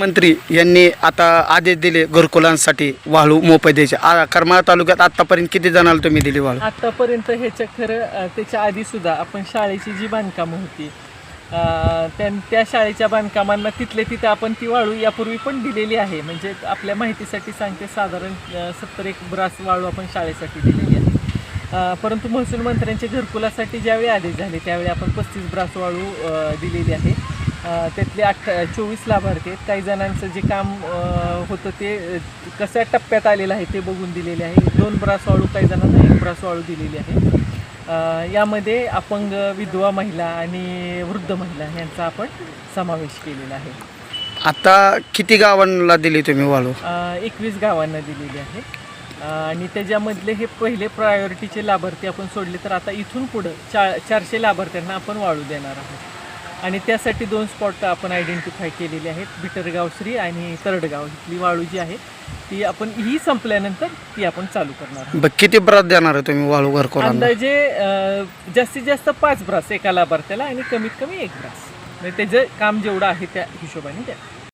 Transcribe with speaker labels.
Speaker 1: मंत्री यांनी आता आदेश दिले घरकुलांसाठी वाळू मोफत द्यायचे. आ- करमाळा तालुक्यात आतापर्यंत किती जणांना तुम्ही दिली वाळू?
Speaker 2: आतापर्यंत ह्याच्या खरं अ, त्याच्या आधी सुद्धा आपण शाळेची जी बांधकामं होती अ, त्या त्या शाळेच्या बांधकामांना तिथले तिथं आपण ती वाळू यापूर्वी पण दिलेली आहे. म्हणजे आपल्या माहितीसाठी सांगते साधारण सत्तर एक ब्रास वाळू आपण शाळेसाठी दिलेली आहे. अ, परंतु महसूल मंत्र्यांच्या घरकुलासाठी ज्यावेळी आदेश झाले त्यावेळी आपण पस्तीस ब्रास वाळू अ, दिलेली आहे. त्यातले अठ चोवीस लाभार्थी आहेत. काही जणांचं जे काम होतं ते कशा टप्प्यात आलेलं आहे ते बघून दिलेले आहे. दोन ब्रास वाळू काही जणांना एक ब्रास वाळू दिलेली आहे. यामध्ये अपंग विधवा महिला आणि वृद्ध महिला यांचा आपण समावेश केलेला आहे.
Speaker 1: आता किती गावांना दिली तुम्ही वाळू?
Speaker 2: एकवीस गावांना दिलेली आहे. आणि त्याच्यामधले हे पहिले प्रायोरिटीचे लाभार्थी आपण सोडले तर आता इथून पुढं चा चारशे लाभार्थ्यांना आपण वाळू देणार आहोत. आणि त्यासाठी दोन स्पॉट आपण आयडेंटिफाय केलेले आहेत. बिटरगाव श्री आणि तरडगाव. इथली वाळू जी आहे ती आपण ही संपल्यानंतर ती आपण चालू करणार आहोत.
Speaker 1: किती ब्रास देणार आहे तुम्ही वाळू घरकुलांना?
Speaker 2: अंदाजे अ, जास्तीत जास्त पाच ब्रास एका लाभार्थ्याला आणि कमीत कमी एक ब्रास. म्हणजे त्याचं काम जेवढं आहे त्या हिशोबाने द्या.